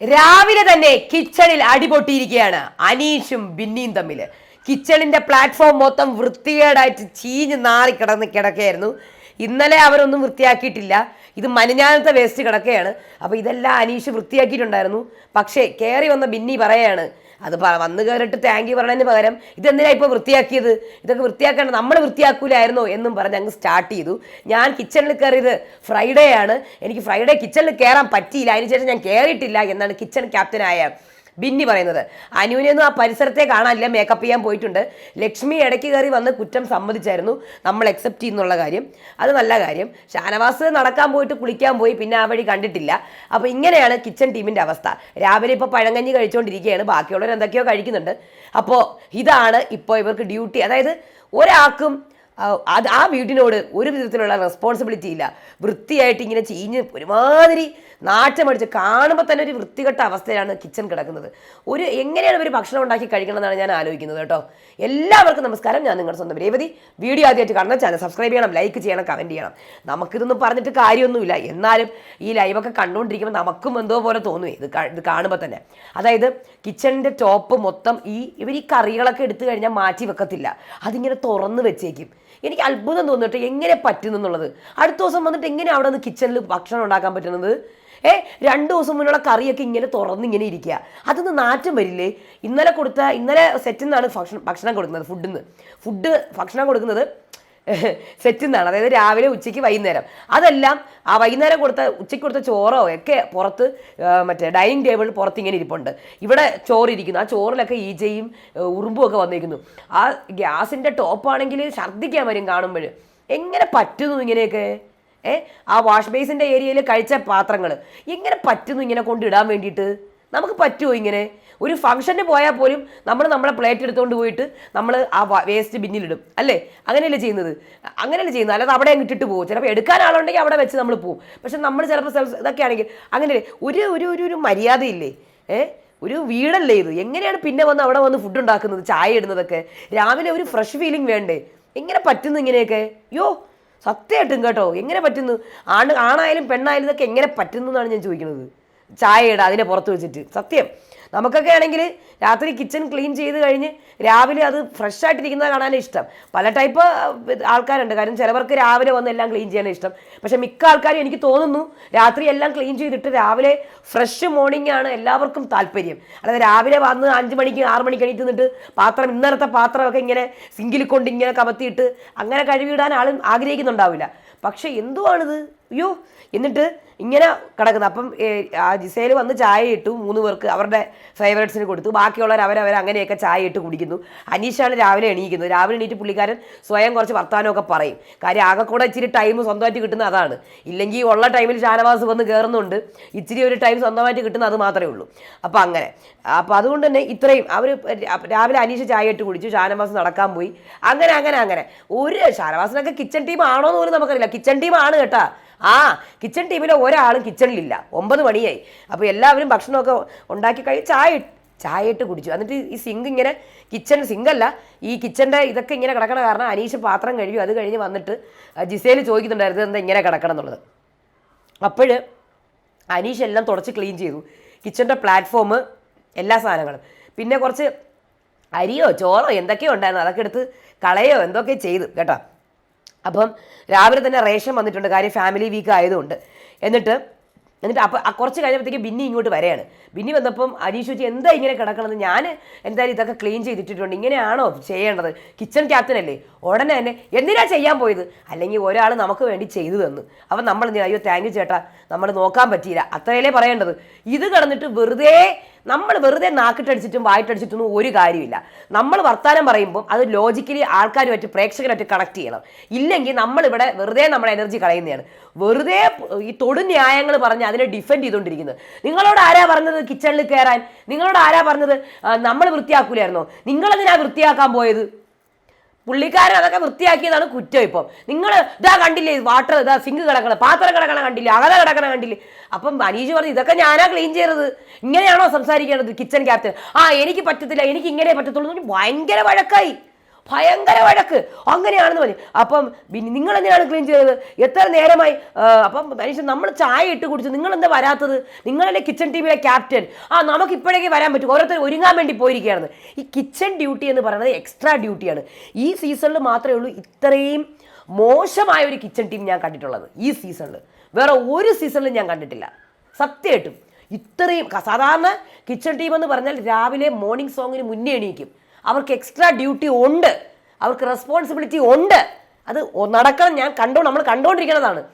രാവിലെ തന്നെ കിച്ചണിൽ അടിപൊട്ടിയിരിക്കുകയാണ്. അനീഷും ബിന്നിയും തമ്മിൽ കിച്ചണിന്റെ പ്ലാറ്റ്ഫോം മൊത്തം വൃത്തികേടായിട്ട് ചീഞ്ഞ് നാറി കിടന്ന് കിടക്കുകയായിരുന്നു. ഇന്നലെ അവരൊന്നും വൃത്തിയാക്കിയിട്ടില്ല. ഇത് മനിഞ്ഞാനത്തെ വേസ്റ്റ് കിടക്കുകയാണ്. അപ്പോൾ ഇതെല്ലാം അനീഷ് വൃത്തിയാക്കിയിട്ടുണ്ടായിരുന്നു. പക്ഷേ കയറി വന്ന ബിന്നി പറയാണ് അത് വന്നു കയറിയിട്ട് താങ്ക് യു പറഞ്ഞതിന് പകരം ഇതെന്തിനാ ഇപ്പോൾ വൃത്തിയാക്കിയത്? ഇതൊക്കെ വൃത്തിയാക്കേണ്ട നമ്മൾ വൃത്തിയാക്കൂലായിരുന്നോ എന്നും പറഞ്ഞ് അങ്ങ് സ്റ്റാർട്ട് ചെയ്തു. ഞാൻ കിച്ചണിൽ കയറിയത് ഫ്രൈഡേ ആണ്. എനിക്ക് ഫ്രൈഡേ കിച്ചണിൽ കയറാൻ പറ്റിയില്ല. അതിനുശേഷം ഞാൻ കയറിയിട്ടില്ല എന്നാണ് കിച്ചൺ ക്യാപ്റ്റനായ ബിന്നി പറയുന്നത് അനുവിനെയൊന്നും ആ പരിസരത്തെ കാണാനില്ല മേക്കപ്പ് ചെയ്യാൻ പോയിട്ടുണ്ട്. ലക്ഷ്മി ഇടയ്ക്ക് കയറി വന്ന് കുറ്റം സമ്മതിച്ചായിരുന്നു നമ്മൾ അക്സെപ്റ്റ് ചെയ്യുന്നുള്ള കാര്യം. അത് നല്ല കാര്യം. ഷാനവാസ് നടക്കാൻ പോയിട്ട് കുളിക്കാൻ പോയി പിന്നെ ആ വഴി കണ്ടിട്ടില്ല. അപ്പോൾ ഇങ്ങനെയാണ് കിച്ചൺ ടീമിന്റെ അവസ്ഥ. രാവിലെ ഇപ്പോൾ പഴങ്കഞ്ഞി കഴിച്ചുകൊണ്ടിരിക്കുകയാണ് ബാക്കിയുള്ളവർ എന്തൊക്കെയോ കഴിക്കുന്നുണ്ട്. അപ്പോൾ ഇതാണ് ഇപ്പോൾ ഇവർക്ക് ഡ്യൂട്ടി അതായത് ഒരാൾക്കും അത് ആ വീട്ടിനോട് ഒരു വിധത്തിലുള്ള റെസ്പോൺസിബിലിറ്റി ഇല്ല. വൃത്തിയായിട്ട് ഇങ്ങനെ ചീഞ്ഞ് ഒരുമാതിരി നാറ്റമടിച്ച് കാണുമ്പോൾ തന്നെ ഒരു വൃത്തികെട്ട അവസ്ഥയിലാണ് കിച്ചൺ കിടക്കുന്നത്. ഒരു എങ്ങനെയാണ് ഒരു ഭക്ഷണം ഉണ്ടാക്കി കഴിക്കണം എന്നാണ് ഞാൻ ആലോചിക്കുന്നത് കേട്ടോ. എല്ലാവർക്കും നമസ്കാരം. ഞാൻ നിങ്ങളുടെ സ്വന്തം രേവതി. വീഡിയോ ആദ്യമായിട്ട് കാണുന്ന ചാനൽ സബ്സ്ക്രൈബ് ചെയ്യണം ലൈക്ക് ചെയ്യണം കമന്റ് ചെയ്യണം. നമുക്കിതൊന്നും പറഞ്ഞിട്ട് കാര്യമൊന്നുമില്ല. എന്നാലും ഈ ലൈവൊക്കെ കണ്ടുകൊണ്ടിരിക്കുമ്പോൾ നമുക്കും എന്തോ പോലെ തോന്നുവേ. ഇത് ഇത് കാണുമ്പോൾ തന്നെ. അതായത് കിച്ചണിന്റെ ടോപ്പ് മൊത്തം ഈ ഇവർ ഈ കറികളൊക്കെ എടുത്തു കഴിഞ്ഞാൽ മാറ്റി വെക്കത്തില്ല. അതിങ്ങനെ തുറന്ന് വെച്ചേക്കും. എനിക്ക് അത്ഭുതം തോന്നിട്ട് എങ്ങനെ പറ്റുന്നു എന്നുള്ളത് അടുത്ത ദിവസം വന്നിട്ട് എങ്ങനെ അവിടെ നിന്ന് കിച്ചണിൽ ഭക്ഷണം ഉണ്ടാക്കാൻ പറ്റുന്നത്? ഏ രണ്ട് ദിവസം മുന്നുള്ള കറിയൊക്കെ ഇങ്ങനെ തുറന്ന് ഇങ്ങനെ ഇരിക്കുക. അതൊന്ന് നാറ്റം വരില്ലേ? ഇന്നലെ കൊടുത്ത ഇന്നലെ സെറ്റിൽ നിന്നാണ് ഭക്ഷണം ഭക്ഷണം കൊടുക്കുന്നത് ഫുഡിൽ നിന്ന് ഫുഡ് ഭക്ഷണം കൊടുക്കുന്നത് സെറ്റിൽ നിന്നാണ് അതായത് രാവിലെ ഉച്ചയ്ക്ക് വൈകുന്നേരം. അതെല്ലാം ആ വൈകുന്നേരം കൊടുത്ത ഉച്ചയ്ക്ക് കൊടുത്ത ചോറോ ഒക്കെ പുറത്ത് മറ്റേ ഡൈനിങ് ടേബിൾ പുറത്ത് ഇങ്ങനെ ഇരിപ്പുണ്ട്. ഇവിടെ ചോറിരിക്കുന്നു. ആ ചോറിലൊക്കെ ഈജയും ഉറുമ്പും ഒക്കെ വന്നിരിക്കുന്നു. ആ ഗ്യാസിന്റെ ടോപ്പാണെങ്കിൽ ഛർദ്ദിക്കാൻ വരും കാണുമ്പോൾ. എങ്ങനെ പറ്റുന്നു ഇങ്ങനെയൊക്കെ? ഏ ആ വാഷ് ബേസിന്റെ ഏരിയയിൽ കഴിച്ച പാത്രങ്ങൾ. എങ്ങനെ പറ്റുന്നു ഇങ്ങനെ കൊണ്ടിടാൻ വേണ്ടിയിട്ട്? നമുക്ക് പറ്റുമോ ഇങ്ങനെ? ഒരു ഫംഗ്ഷന് പോയാൽ പോലും നമ്മൾ നമ്മളെ പ്ലേറ്റ് എടുത്തുകൊണ്ട് പോയിട്ട് നമ്മൾ ആ വേസ്റ്റ് ബിന്നിലിടും അല്ലേ? അങ്ങനെയല്ലേ ചെയ്യുന്നത്? അങ്ങനെയല്ലേ ചെയ്യുന്നത്. അല്ലാതെ അവിടെ ഇട്ടിട്ട് പോകും. ചിലപ്പോൾ എടുക്കാൻ ആളുണ്ടെങ്കിൽ അവിടെ വെച്ച് നമ്മൾ പോകും പക്ഷെ നമ്മൾ ചിലപ്പോൾ ഇതൊക്കെ ആണെങ്കിൽ അങ്ങനെ ഒരു ഒരു ഒരു ഒരു മര്യാദയില്ലേ? ഏ? ഒരു വീടല്ലേ ഇത്? എങ്ങനെയാണ് പിന്നെ വന്ന് അവിടെ വന്ന് ഫുഡ് ഉണ്ടാക്കുന്നത് ചായ ഇടുന്നതൊക്കെ? രാവിലെ ഒരു ഫ്രഷ് ഫീലിംഗ് വേണ്ടേ? എങ്ങനെ പറ്റുന്നു ഇങ്ങനെയൊക്കെ? യോ സത്യമായിട്ടും കേട്ടോ. എങ്ങനെ പറ്റുന്നു? ആണ് ആണായാലും പെണ്ണായാലും ഇതൊക്കെ എങ്ങനെ പറ്റുന്നു എന്നാണ് ഞാൻ ചോദിക്കുന്നത്. ചായ ഇടുക അതിനെ പുറത്ത് വെച്ചിട്ട്. സത്യം. നമുക്കൊക്കെ ആണെങ്കിൽ രാത്രി കിച്ചൺ ക്ലീൻ ചെയ്ത് കഴിഞ്ഞ് രാവിലെ അത് ഫ്രഷ് ആയിട്ടിരിക്കുന്നത് കാണാനേ ഇഷ്ടം. പല ടൈപ്പ് ആൾക്കാരുണ്ട്. കാരണം ചിലവർക്ക് രാവിലെ വന്ന് എല്ലാം ക്ലീൻ ചെയ്യാൻ ഇഷ്ടം. പക്ഷേ മിക്ക ആൾക്കാരും എനിക്ക് തോന്നുന്നു രാത്രി എല്ലാം ക്ലീൻ ചെയ്തിട്ട് രാവിലെ ഫ്രഷ് മോർണിംഗ് ആണ് എല്ലാവർക്കും താല്പര്യം. അതായത് രാവിലെ വന്ന് അഞ്ച് മണിക്ക് ആറ് മണിക്ക് എണീറ്റ് നിന്നിട്ട് പാത്രം ഇന്നലത്തെ പാത്രമൊക്കെ ഇങ്ങനെ സിങ്കിൽ കൊണ്ട് ഇങ്ങനെ കമത്തിയിട്ട് അങ്ങനെ കഴുകിയിടാൻ ആളും ആഗ്രഹിക്കുന്നുണ്ടാവില്ല. പക്ഷെ എന്തുവാണിത്? അയ്യോ എന്നിട്ട് ഇങ്ങനെ കിടക്കുന്നത് അപ്പം ആ ജിസേൽ വന്ന് ചായ ഇട്ടു മൂന്ന് പേർക്ക് അവരുടെ ഫേവറേറ്റ്സിന് കൊടുത്തു. ബാക്കിയുള്ളവർ അവരവർ അങ്ങനെയൊക്കെ ചായ ഇട്ട് കുടിക്കുന്നു. അനീഷാണ് രാവിലെ എണീക്കുന്നത്. രാവിലെ എണീറ്റ് പുള്ളിക്കാരൻ സ്വയം കുറച്ച് വർത്തമാനമൊക്കെ പറയും. കാര്യം ആകെ കൂടെ ഇച്ചിരി ടൈം സ്വന്തമായിട്ട് കിട്ടുന്ന അതാണ്. ഇല്ലെങ്കിൽ ഉള്ള ടൈമിൽ ഷാനവാസ് വന്ന് കയറുന്നുണ്ട് ഇച്ചിരി ഒരു ടൈം സ്വന്തമായിട്ട് കിട്ടുന്ന അത് മാത്രമേ ഉള്ളൂ. അപ്പോൾ അങ്ങനെ. അപ്പോൾ അതുകൊണ്ട് തന്നെ ഇത്രയും അവർ രാവിലെ അനീഷ് ചായ ഇട്ട് കുടിച്ചു. ഷാനവാസ് നടക്കാൻ പോയി. അങ്ങനെ അങ്ങനെ അങ്ങനെ. ഒരു ഷാനവാസിനൊക്കെ കിച്ചൺ ടീം ആണോ എന്ന് പോലും നമുക്കറിയില്ല. കിച്ചൺ ടീം ആണ് കേട്ടാ. ആ കിച്ചൺ ടീമിലെ ഒരാളും കിച്ചണിലില്ല ഒമ്പത് മണിയായി. അപ്പോൾ എല്ലാവരും ഭക്ഷണമൊക്കെ ഉണ്ടാക്കി കഴിഞ്ഞ് ചായ ചായ ഇട്ട് കുടിച്ചു. എന്നിട്ട് ഈ സിങ്ക് ഇങ്ങനെ കിച്ചൺ സിങ്കല്ല ഈ കിച്ചന്റെ ഇതൊക്കെ ഇങ്ങനെ കിടക്കണ കാരണം അനീഷ് പാത്രം കഴിയും അത് കഴിഞ്ഞ് വന്നിട്ട് ജിസേൽ ചോദിക്കുന്നുണ്ടായിരുന്നു എന്താ ഇങ്ങനെ കിടക്കണം എന്നുള്ളത്. അപ്പോൾ അനീഷ് എല്ലാം തുടച്ച് ക്ലീൻ ചെയ്തു. കിച്ചന്റെ പ്ലാറ്റ്ഫോം എല്ലാ സാധനങ്ങളും. പിന്നെ കുറച്ച് അരിയോ ചോറോ എന്തൊക്കെയോ ഉണ്ടായിരുന്നു. അതൊക്കെ എടുത്ത് കളയോ എന്തൊക്കെ ചെയ്തു. കേട്ടോ. അപ്പം രാവിലെ തന്നെ റേഷൻ വന്നിട്ടുണ്ട്. കാര്യം ഫാമിലി വീക്ക് ആയതുകൊണ്ട്. എന്നിട്ട് എന്നിട്ട് അപ്പം കുറച്ച് കഴിഞ്ഞപ്പോഴത്തേക്ക് ബിന്നി ഇങ്ങോട്ട് വരെയാണ്. ബിന്നി വന്നപ്പം അനീഷ് ചോദിച്ചു എന്താ ഇങ്ങനെ കിടക്കണമെന്ന് ഞാൻ എന്തായാലും ഇതൊക്കെ ക്ലീൻ ചെയ്തിട്ടിട്ടുണ്ട്. ഇങ്ങനെയാണോ ചെയ്യേണ്ടത്? കിച്ചൺ ക്യാപ്റ്റൻ അല്ലേ? ഉടനെ തന്നെ എന്തിനാ ചെയ്യാൻ പോയത്? അല്ലെങ്കിൽ ഒരാൾ നമുക്ക് വേണ്ടി ചെയ്തു തന്നു. അപ്പം നമ്മൾ എന്തിനാ അയ്യോ താങ്ക് യു ചേട്ടാ. നമ്മൾ നോക്കാൻ പറ്റിയില്ല. അത്രയല്ലേ പറയേണ്ടത്. ഇത് കടന്നിട്ട് വെറുതെ നമ്മൾ വെറുതെ നാക്കിട്ടടിച്ചിട്ടും വായിട്ടടിച്ചിട്ടൊന്നും ഒരു കാര്യമില്ല. നമ്മൾ വർത്താനം പറയുമ്പോൾ അത് ലോജിക്കലി ആൾക്കാരുമായിട്ട് പ്രേക്ഷകരായിട്ട് കണക്ട് ചെയ്യണം. ഇല്ലെങ്കിൽ നമ്മളിവിടെ വെറുതെ നമ്മുടെ എനർജി കളയുന്നതാണ്. വെറുതെ ഈ തൊടു ന്യായങ്ങൾ പറഞ്ഞ് അതിനെ ഡിഫെൻഡ് ചെയ്തുകൊണ്ടിരിക്കുന്നത് നിങ്ങളോട് ആരാ പറഞ്ഞത് കിച്ചണിൽ കയറാൻ? നിങ്ങളോട് ആരാ പറഞ്ഞത്? നമ്മൾ വൃത്തിയാക്കൂലായിരുന്നോ? നിങ്ങളെന്തിനാ വൃത്തിയാക്കാൻ പോയത്? പുള്ളിക്കാരൻ അതൊക്കെ വൃത്തിയാക്കിയതാണ് കുറ്റം ഇപ്പം. നിങ്ങൾ ഇതാ കണ്ടില്ലേ വാട്ടർ ഇതാ സിങ്ക് കിടക്കണം പാത്രം കിടക്കണം കണ്ടില്ല അകല കിടക്കണം കണ്ടില്ല? അപ്പം അനീഷ് പറഞ്ഞു ഇതൊക്കെ ഞാനാ ക്ലീൻ ചെയ്യരുത് ഇങ്ങനെയാണോ സംസാരിക്കേണ്ടത് കിച്ചൺ ക്യാപ്റ്റൻ ആ എനിക്ക് പറ്റത്തില്ല എനിക്ക് ഇങ്ങനെ പറ്റത്തുള്ളൂ. ഭയങ്കര വഴക്കായി. ഭയങ്കര വഴക്ക്. അങ്ങനെയാണെന്ന് പറഞ്ഞു അപ്പം നിങ്ങൾ എന്തിനാണ് ക്ലീൻ ചെയ്തത്? എത്ര നേരമായി അപ്പം മനുഷ്യൻ നമ്മൾ ചായ ഇട്ട് കുടിച്ചു നിങ്ങൾ എന്താ വരാത്തത്? നിങ്ങളല്ലേ കിച്ചൺ ടീമിലെ ക്യാപ്റ്റൻ ആ നമുക്ക് ഇപ്പോഴേക്ക് വരാൻ പറ്റും. ഓരോരുത്തർ ഒരുങ്ങാൻ വേണ്ടി പോയിരിക്കുകയാണ്. ഈ കിച്ചൺ ഡ്യൂട്ടി എന്ന് പറയുന്നത് എക്സ്ട്രാ ഡ്യൂട്ടിയാണ് ഈ സീസണിൽ മാത്രമേ ഉള്ളൂ ഇത്രയും മോശമായ ഒരു കിച്ചൺ ടീം ഞാൻ കണ്ടിട്ടുള്ളത്. ഈ സീസണിൽ വേറെ ഒരു സീസണിലും ഞാൻ കണ്ടിട്ടില്ല. സത്യമായിട്ടും. ഇത്രയും സാധാരണ കിച്ചൺ ടീം എന്ന് പറഞ്ഞാൽ രാവിലെ മോർണിംഗ് സോങ്ങിന് മുന്നേ എണീക്കും. അവർക്ക് എക്സ്ട്രാ ഡ്യൂട്ടി ഉണ്ട്. അവർക്ക് റെസ്പോൺസിബിലിറ്റി ഉണ്ട്. അത് നടക്കണം ഞാൻ കണ്ടോ നമ്മൾ കണ്ടുകൊണ്ടിരിക്കുന്നതാണ്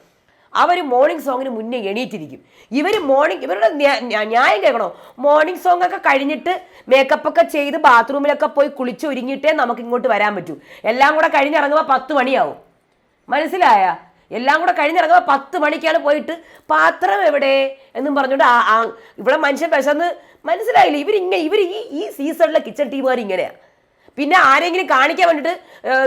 അവർ മോർണിംഗ് സോങ്ങിന് മുന്നേ എണീറ്റിരിക്കും. ഇവർ മോർണിംഗ് ഇവരുടെ ന്യാ- ന്യാ- ന്യായം കേൾക്കണോ? മോർണിംഗ് സോങ് ഒക്കെ കഴിഞ്ഞിട്ട് മേക്കപ്പ് ഒക്കെ ചെയ്ത് ബാത്റൂമിലൊക്കെ പോയി കുളിച്ച് ഒരുങ്ങിയിട്ടേ നമുക്ക് ഇങ്ങോട്ട് വരാൻ പറ്റൂ. എല്ലാം കൂടെ കഴിഞ്ഞിറങ്ങുമ്പോൾ പത്ത് മണിയാവും. മനസ്സിലായ? എല്ലാം കൂടെ കഴിഞ്ഞിറങ്ങുമ്പോൾ പത്ത് മണിക്കാണ് പോയിട്ട് പാത്രം എവിടെ? എന്നും പറഞ്ഞുകൊണ്ട് ഇവിടെ മനുഷ്യൻ വിശന്ന് മനസ്സിലായില്ല? ഇവരിങ്ങനെ ഇവർ ഈ ഈ സീസണിലെ കിച്ചൺ ടീമുകാർ ഇങ്ങനെയാണ് പിന്നെ ആരെങ്കിലും കാണിക്കാൻ വേണ്ടിയിട്ട്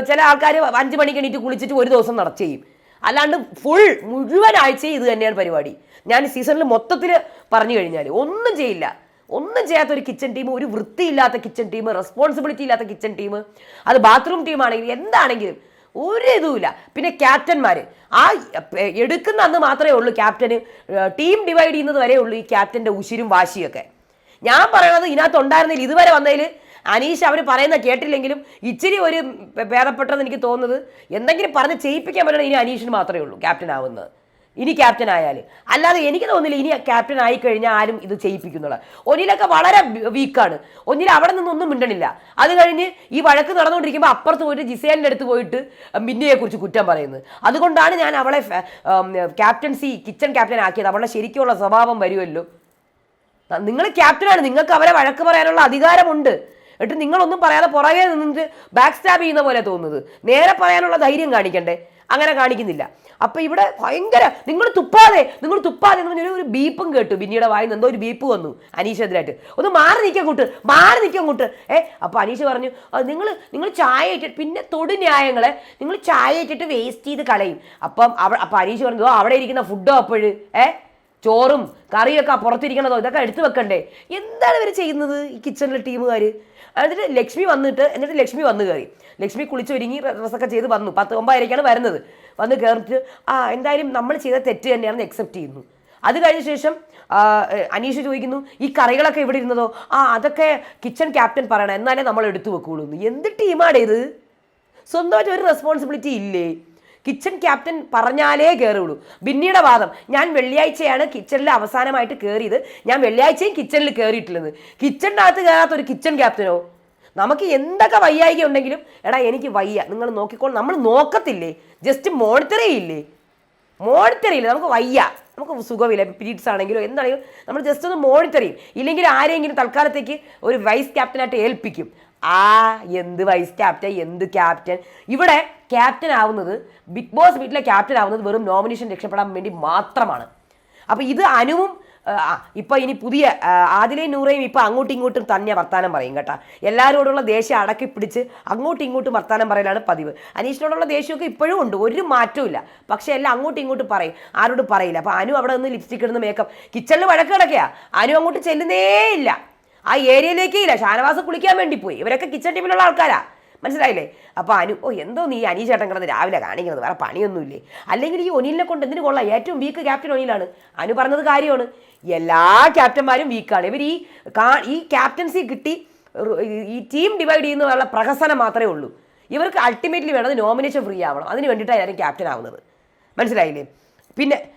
ചില ആൾക്കാർ അഞ്ച് മണിക്ക് എണീറ്റ് കുളിച്ചിട്ട് ഒരു ദിവസം നട ചെയ്യും. അല്ലാണ്ട് ഫുൾ മുഴുവൻ ആഴ്ചയും ഇത് തന്നെയാണ് പരിപാടി. ഞാൻ സീസണിൽ മൊത്തത്തിൽ പറഞ്ഞു കഴിഞ്ഞാൽ ഒന്നും ചെയ്യില്ല. ഒന്നും ചെയ്യാത്ത ഒരു കിച്ചൺ ടീം ഒരു വൃത്തിയില്ലാത്ത കിച്ചൺ ടീം റെസ്പോൺസിബിലിറ്റി ഇല്ലാത്ത കിച്ചൺ ടീം അത് ബാത്റൂം ടീമാണെങ്കിലും എന്താണെങ്കിലും ഒരു ഇതുമില്ല. പിന്നെ ക്യാപ്റ്റന്മാർ ആ എടുക്കുന്ന അന്ന് മാത്രമേ ഉള്ളൂ ക്യാപ്റ്റന് ടീം ഡിവൈഡ് ചെയ്യുന്നത് വരെ ഉള്ളൂ ഈ ക്യാപ്റ്റന്റെ ഉശിരും വാശിയൊക്കെ. ഞാൻ പറയണത് ഇതിനകത്ത് ഉണ്ടായിരുന്നില്ല ഇതുവരെ വന്നതിൽ അനീഷ് അവർ പറയുന്ന കേട്ടില്ലെങ്കിലും ഇച്ചിരി ഒരു ഭേദപ്പെട്ടെന്ന് എനിക്ക് തോന്നുന്നത്. എന്തെങ്കിലും പറഞ്ഞ് ചെയ്യിപ്പിക്കാൻ പറ്റണം ഇനി അനീഷിന് മാത്രമേ ഉള്ളൂ ക്യാപ്റ്റൻ ആവുന്നത്. ഇനി ക്യാപ്റ്റൻ ആയാൽ അല്ലാതെ എനിക്ക് തോന്നില്ല ഇനി ക്യാപ്റ്റൻ ആയി കഴിഞ്ഞാൽ ആരും ഇത് ചെയ്യിപ്പിക്കുന്നുള്ള ഒന്നിലൊക്കെ വളരെ വീക്കാണ് ഒന്നിൽ അവിടെ നിന്നൊന്നും മിണ്ടണില്ല. അത് കഴിഞ്ഞ് ഈ വഴക്ക് നടന്നുകൊണ്ടിരിക്കുമ്പോൾ അപ്പുറത്ത് പോയിട്ട് ജിസേലിന്റെ അടുത്ത് പോയിട്ട് മിന്നയെ കുറിച്ച് കുറ്റം പറയുന്നത്. അതുകൊണ്ടാണ് ഞാൻ അവളെ ക്യാപ്റ്റൻസി കിച്ചൺ ക്യാപ്റ്റൻ ആക്കിയത്. അവളുടെ ശരിക്കുള്ള സ്വഭാവം വരുമല്ലോ. നിങ്ങൾ ക്യാപ്റ്റനാണ് നിങ്ങൾക്ക് അവരെ വഴക്ക് പറയാനുള്ള അധികാരമുണ്ട്. എന്നിട്ട് നിങ്ങളൊന്നും പറയാതെ പുറകെ നിന്നിട്ട് ബാക്ക് സ്റ്റാബ് ചെയ്യുന്ന പോലെ തോന്നുന്നത്. നേരെ പറയാനുള്ള ധൈര്യം കാണിക്കണ്ടേ? അങ്ങനെ കാണിക്കുന്നില്ല. അപ്പൊ ഇവിടെ ഭയങ്കര നിങ്ങൾ തുപ്പാതെ നിങ്ങൾ തുപ്പാതെ എന്ന് പറഞ്ഞൊരു ഒരു ബീപ്പും കേട്ടു. പിന്നീട് വായിന്ന് എന്തോ ഒരു ബീപ്പ് വന്നു അനീഷെതിരായിട്ട് ഒന്ന് മാറി നിൽക്കാൻ കൂട്ട് മാറി നിൽക്കാൻ കൂട്ട് ഏ അപ്പൊ അനീഷ് പറഞ്ഞു നിങ്ങൾ നിങ്ങൾ ചായ ഇട്ടിട്ട് പിന്നെ തൊടു ന്യായങ്ങളെ. നിങ്ങൾ ചായ ഇട്ടിട്ട് വേസ്റ്റ് ചെയ്ത് കളയും. അപ്പം അവ അപ്പൊ അനീഷ് പറഞ്ഞു അവിടെ ഇരിക്കുന്ന ഫുഡോ അപ്പോഴ് ഏ ചോറും കറിയൊക്കെ പുറത്തിരിക്കണതോ? ഇതൊക്കെ എടുത്തു വെക്കണ്ടേ? എന്താണ് ഇവർ ചെയ്യുന്നത് ഈ കിച്ചണിലെ ടീമുകാർ എന്നിട്ട് ലക്ഷ്മി വന്നിട്ട് എന്നിട്ട് ലക്ഷ്മി വന്നു കയറി. ലക്ഷ്മി കുളിച്ചൊരുങ്ങി ഡ്രസ്സൊക്കെ ചെയ്ത് വന്നു. പത്ത് ഒമ്പതരയ്ക്കാണ് വരുന്നത്. വന്ന് കയറിട്ട് ആ എന്തായാലും നമ്മൾ ചെയ്ത തെറ്റ് തന്നെയാണെന്ന് അക്സെപ്റ്റ് ചെയ്യുന്നു. അത് കഴിഞ്ഞ ശേഷം അനീഷ് ചോദിക്കുന്നു ഈ കറികളൊക്കെ ഇവിടെ ഇരുന്നതോ? ആ അതൊക്കെ കിച്ചൺ ക്യാപ്റ്റൻ പറയണം. എന്നാലേ നമ്മൾ എടുത്തു വെക്കുള്ളൂ. എന്ത് ടീമാടേ ഇത്? സ്വന്തമായിട്ട് ഒരു റെസ്പോൺസിബിലിറ്റി ഇല്ലേ? കിച്ചൺ ക്യാപ്റ്റൻ പറഞ്ഞാലേ കയറുള്ളൂ ബിന്നിയുടെ വാദം ഞാൻ വെള്ളിയാഴ്ചയാണ് കിച്ചണിൽ അവസാനമായിട്ട് കയറിയത് ഞാൻ വെള്ളിയാഴ്ചയും കിച്ചണിൽ കയറിയിട്ടുള്ളത് കിച്ചണിന്റെ അകത്ത് കയറാത്ത ഒരു കിച്ചൺ ക്യാപ്റ്റനോ നമുക്ക് എന്തൊക്കെ വയ്യായിക ഉണ്ടെങ്കിലും എടാ എനിക്ക് വയ്യ. നിങ്ങൾ നോക്കിക്കോൾ നമ്മൾ നോക്കത്തില്ലേ? ജസ്റ്റ് മോണിറ്റർ ചെയ്യില്ലേ? മോണിറ്റർ ചെയ്യില്ല? നമുക്ക് വയ്യ. നമുക്ക് സുഖമില്ല. പീരീഡ്സ് ആണെങ്കിലും എന്താണെങ്കിലും നമ്മൾ ജസ്റ്റ് ഒന്ന് മോണിറ്റർ ചെയ്യും. ഇല്ലെങ്കിൽ ആരെങ്കിലും തൽക്കാലത്തേക്ക് ഒരു വൈസ് ക്യാപ്റ്റനായിട്ട് ഏൽപ്പിക്കും. ആ എന്ത് വൈസ് ക്യാപ്റ്റൻ എന്ത് ക്യാപ്റ്റൻ ഇവിടെ ക്യാപ്റ്റൻ ആവുന്നത് ബിഗ് ബോസ് വീട്ടിലെ ക്യാപ്റ്റൻ ആവുന്നത് വെറും നോമിനേഷൻ രക്ഷപ്പെടാൻ വേണ്ടി മാത്രമാണ്. അപ്പോൾ ഇത് അനുവും ഇപ്പൊ ഇനി പുതിയ ആദിലേയും നൂറേയും ഇപ്പൊ അങ്ങോട്ടും ഇങ്ങോട്ടും തന്നെ വർത്താനം പറയും കേട്ടാ. എല്ലാവരോടുള്ള ദേഷ്യം അടക്കി പിടിച്ച് അങ്ങോട്ടും ഇങ്ങോട്ടും വർത്താനം പറയലാണ് പതിവ്. അനീഷിനോടുള്ള ദേഷ്യമൊക്കെ ഇപ്പോഴും ഉണ്ട് ഒരു മാറ്റവും പക്ഷെ എല്ലാം അങ്ങോട്ടും ഇങ്ങോട്ടും പറയും ആരോടും പറയില്ല. അപ്പോൾ അനു അവിടെ നിന്ന് ലിപ്സ്റ്റിക് ഇടുന്ന മേക്കപ്പ് കിച്ചണിൽ വഴക്ക് കിടക്കുക അനു അങ്ങോട്ട് ചെല്ലുന്നേ ഇല്ല. ആ ഏരിയയിലേക്കേ ഇല്ല. ഷാനവാസ് കുളിക്കാൻ വേണ്ടി പോയി. ഇവരൊക്കെ കിച്ചൺ ടീമിലുള്ള ആൾക്കാരാ. മനസ്സിലായില്ലേ? അപ്പൊ അനു ഓ എന്തോ നീ അനീ ചേട്ടൻ കിടന്ന് രാവിലെ കാണിക്കുന്നത്. വേറെ പണിയൊന്നുമില്ലേ? അല്ലെങ്കിൽ ഈ ഒനിലിനെ കൊണ്ട് എന്തിനു കൊള്ളാം? ഏറ്റവും വീക്ക് ക്യാപ്റ്റൻ ഒനിലാണ്. അനു പറഞ്ഞത് കാര്യമാണ്. എല്ലാ ക്യാപ്റ്റന്മാരും വീക്കാണ് ഇവർ ഈ കാ- ഈ ക്യാപ്റ്റൻസി കിട്ടി ഈ ടീം ഡിവൈഡ് ചെയ്യുന്നതിനുള്ള പ്രഹസനം മാത്രമേ ഉള്ളൂ. ഇവർക്ക് അൾട്ടിമേറ്റ്ലി വേണ്ടത് നോമിനേഷൻ ഫ്രീ ആവണം. അതിന് വേണ്ടിയിട്ടാണ് എല്ലാവരും ക്യാപ്റ്റൻ ആവുന്നത്. മനസ്സിലായില്ലേ? പിന്നെ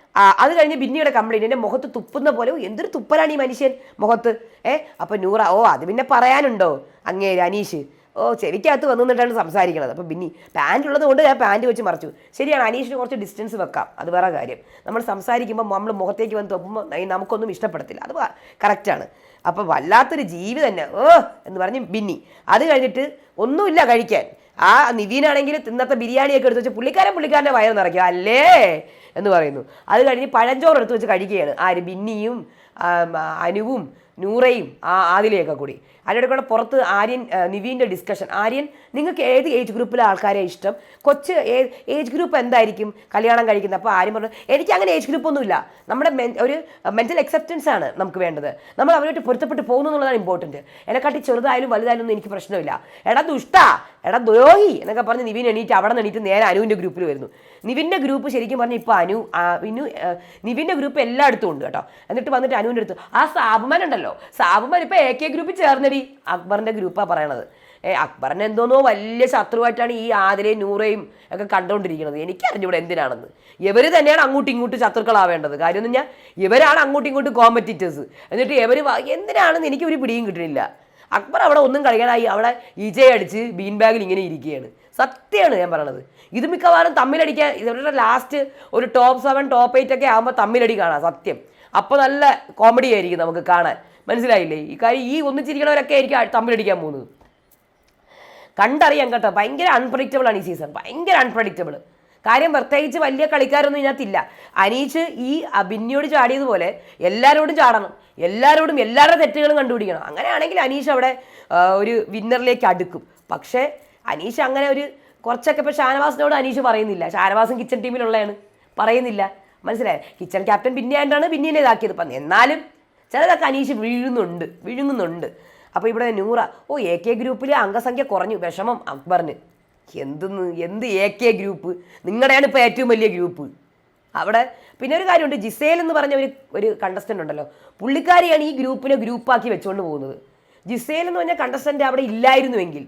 അത് കഴിഞ്ഞ് ബിന്നിയുടെ കംപ്ലൈന്റ് എന്റെ മുഖത്ത് തുപ്പുന്ന പോലെ എന്തൊരു തുപ്പലാണ് ഈ മനുഷ്യൻ മുഖത്ത്? ഏ അപ്പോൾ നൂറ ഓ അത് പിന്നെ പറയാനുണ്ടോ? അങ്ങേര് അനീഷ്. ഓ ചെവിക്കകത്ത് വന്നു നിന്നിട്ടാണ് സംസാരിക്കുന്നത് അപ്പോൾ ബിന്നി പാന്റ് ഉള്ളത് കൊണ്ട് ഞാൻ പാന്റ് വെച്ച് മറിച്ചു. ശരിയാണ് അനീഷിന് കുറച്ച് ഡിസ്റ്റൻസ് വെക്കാം. അത് വേറെ കാര്യം. നമ്മൾ സംസാരിക്കുമ്പോൾ നമ്മൾ മുഖത്തേക്ക് വന്ന് തൊപ്പുമ്പോൾ നമുക്കൊന്നും ഇഷ്ടപ്പെടത്തില്ല. അത് കറക്റ്റാണ് അപ്പോൾ വല്ലാത്തൊരു ജീവി തന്നെ. ഓ എന്ന് പറഞ്ഞ് ബിന്നി. അത് കഴിഞ്ഞിട്ട് ഒന്നുമില്ല കഴിക്കാൻ. ആ നിവീനാണെങ്കിൽ ഇന്നത്തെ ബിരിയാണിയൊക്കെ എടുത്ത് വെച്ച് പുള്ളിക്കാരൻ പുള്ളിക്കാരന്റെ വയറ് നിറയ്ക്കുക അല്ലേ? എന്ന് പറയുന്നു. അത് കഴിഞ്ഞ് പഴഞ്ചോറ് എടുത്ത് വെച്ച് കഴിക്കുകയാണ്. ആര്? ബിന്നിയും അനുവും നൂറയും ആ ആദിലയൊക്കെ കൂടി. കൂടെ പുറത്ത് ആര്യൻ നിവീന്റെ ഡിസ്കഷൻ ആര്യൻ നിങ്ങൾക്ക് ഏത് ഏജ് ഗ്രൂപ്പിലെ ആൾക്കാരെ ഇഷ്ടം? കൊച്ച് ഏജ് ഗ്രൂപ്പ് എന്തായിരിക്കും കല്യാണം കഴിക്കുന്നത്? അപ്പോൾ ആര്യം പറഞ്ഞു എനിക്ക് അങ്ങനെ ഏജ് ഗ്രൂപ്പ് ഒന്നുമില്ല. നമ്മുടെ ഒരു മെന്റൽ അക്സെപ്റ്റൻസ് ആണ് നമുക്ക് വേണ്ടത്. നമ്മൾ അവരുമായിട്ട് പൊരുത്തപ്പെട്ട് പോകുന്നു എന്നുള്ളതാണ് ഇമ്പോർട്ടന്റ് എന്നെക്കാട്ടി ചെറുതായാലും വലുതായാലും ഒന്നും എനിക്ക് പ്രശ്നമില്ല. എടാ ദുഷ്ട എടാ ദ്രോഹി എന്നൊക്കെ പറഞ്ഞ് നിവിൻ എണീറ്റ് അവിടെ നിന്ന് എണീറ്റ് നേരെ അനുവിന്റെ ഗ്രൂപ്പിൽ വരുന്നു. നിവിന്റെ ഗ്രൂപ്പ് ശരിക്കും പറഞ്ഞാൽ ഇപ്പോൾ അനു അനു നിവിന്റെ ഗ്രൂപ്പ് എല്ലായിടത്തും ഉണ്ട് കേട്ടോ. എന്നിട്ട് വന്നിട്ട് അനുവിന്റെ അടുത്ത് ആ സാബുമാൻ ഉണ്ടല്ലോ. സാബുമാൻ ഇപ്പോൾ എ കെ ഗ്രൂപ്പിൽ ചേർന്നടി. അക്ബറിന്റെ ഗ്രൂപ്പാണ് പറയണത്. ഏ അക്ബറിനെ എന്തോന്നോ വലിയ ശത്രുവായിട്ടാണ് ഈ ആതിരയും നൂറയും ഒക്കെ കണ്ടുകൊണ്ടിരിക്കുന്നത് എനിക്കറിഞ്ഞൂടെ എന്തിനാണെന്ന്. ഇവർ തന്നെയാണ് അങ്ങോട്ടും ഇങ്ങോട്ടും ശത്രുക്കളാവേണ്ടത്. കാര്യം എന്ന് പറഞ്ഞാൽ ഇവരാണ് അങ്ങോട്ടും ഇങ്ങോട്ടും കോമ്പറ്റീറ്റേഴ്സ് എന്നിട്ട് ഇവർ എന്തിനാണെന്ന് എനിക്ക് ഒരു പിടിയും കിട്ടുന്നില്ല അക്ബർ അവിടെ ഒന്നും കളിക്കാനായി അവിടെ ഈജയെ അടിച്ച് ബീൻ ബാഗിൽ ഇങ്ങനെ ഇരിക്കുകയാണ് സത്യമാണ് ഞാൻ പറയണത്. ഇത് മിക്കവാറും തമ്മിലടിക്കാൻ ഇവരുടെ ലാസ്റ്റ് ഒരു ടോപ്പ് സെവൻ ടോപ്പ് എയ്റ്റ് ഒക്കെ ആകുമ്പോൾ തമ്മിലടി കാണാം സത്യം. അപ്പോൾ നല്ല കോമഡി ആയിരിക്കും നമുക്ക് കാണാൻ. മനസ്സിലായില്ലേ? ഈ കാര്യം ഈ ഒന്നിച്ചിരിക്കണവരൊക്കെ ആയിരിക്കും തമ്മിലടിക്കാൻ പോകുന്നത്. കണ്ടറിയാം കേട്ടോ ഭയങ്കര അൺപ്രഡിക്റ്റബിൾ ആണ് ഈ സീസൺ ഭയങ്കര അൺപ്രഡിക്റ്റബിൾ കാര്യം പ്രത്യേകിച്ച് വലിയ കളിക്കാരൊന്നും ഇതിനകത്തില്ല. അനീഷ് ഈ അഭിന്യോട് ചാടിയതുപോലെ എല്ലാവരോടും ചാടണം. എല്ലാവരോടും എല്ലാവരുടെ തെറ്റുകളും കണ്ടുപിടിക്കണം. അങ്ങനെയാണെങ്കിൽ അനീഷ് അവിടെ ഒരു വിന്നറിലേക്ക് അടുക്കും. പക്ഷേ അനീഷ് അങ്ങനെ ഒരു കുറച്ചൊക്കെ ഇപ്പോൾ ഷാനവാസിനോട് അനീഷ് പറയുന്നില്ല. ഷാനവാസും കിച്ചൺ ടീമിലുള്ളതാണ് പറയുന്നില്ല. മനസ്സിലായോ? കിച്ചൺ ക്യാപ്റ്റൻ പിന്നെ ആയിട്ടാണ് പിന്നീനെ ഇതാക്കിയത്. പറഞ്ഞത് എന്നാലും ചിലതൊക്കെ അനീഷ് വീഴുന്നുണ്ട് വിഴുങ്ങുന്നുണ്ട്. അപ്പോൾ ഇവിടെ നൂറ ഓ എ കെ ഗ്രൂപ്പിലെ അംഗസംഖ്യ കുറഞ്ഞു വിഷമം അക്ബറിന്. എന്തെന്ന് എന്ത് എ കെ ഗ്രൂപ്പ് നിങ്ങളുടെയാണ് ഇപ്പോൾ ഏറ്റവും വലിയ ഗ്രൂപ്പ് അവിടെ പിന്നെ ഒരു കാര്യമുണ്ട് ജിസേൽ എന്ന് പറഞ്ഞ ഒരു ഒരു കണ്ടസ്റ്റന്റ് ഉണ്ടല്ലോ. പുള്ളിക്കാരിയാണ് ഈ ഗ്രൂപ്പിനെ ഗ്രൂപ്പാക്കി വെച്ചുകൊണ്ട് പോകുന്നത്. ജിസേൽ എന്ന് പറഞ്ഞ കണ്ടസ്റ്റന്റ് അവിടെ ഇല്ലായിരുന്നുവെങ്കിൽ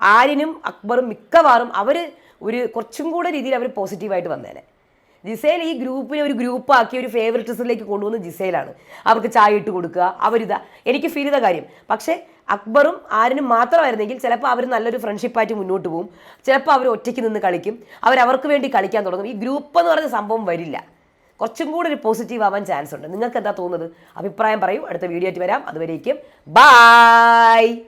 ആര്യനും അക്ബറും മിക്കവാറും അവർ ഒരു കുറച്ചും കൂടെ രീതിയിൽ അവർ പോസിറ്റീവായിട്ട് വന്നേനെ. ജിസേൽ ഈ ഗ്രൂപ്പിനെ ഒരു ഗ്രൂപ്പാക്കി ഒരു ഫേവററ്റിസത്തിലേക്ക് കൊണ്ടുവന്ന് ജിസേലാണ്. അവർക്ക് ചായ ഇട്ട് കൊടുക്കുക. അവരിതാ. എനിക്ക് ഫീൽ ചെയ്ത കാര്യം. പക്ഷേ അക്ബറും ആരിനും മാത്രമായിരുന്നെങ്കിൽ ചിലപ്പോൾ അവർ നല്ലൊരു ഫ്രണ്ട്ഷിപ്പായിട്ട് മുന്നോട്ട് പോകും ചിലപ്പോൾ അവർ ഒറ്റയ്ക്ക് നിന്ന് കളിക്കും. അവർ അവർക്ക് വേണ്ടി കളിക്കാൻ തുടങ്ങും. ഈ ഗ്രൂപ്പ് എന്ന് പറയുന്ന സംഭവം വരില്ല. കുറച്ചും കൂടി ഒരു പോസിറ്റീവ് ആവാൻ ചാൻസ് ഉണ്ട്. നിങ്ങൾക്ക് എന്താ തോന്നുന്നത്? അഭിപ്രായം പറയൂ. അടുത്ത വീഡിയോ ആയിട്ട് വരാം. അതുവരേക്കും ബായ്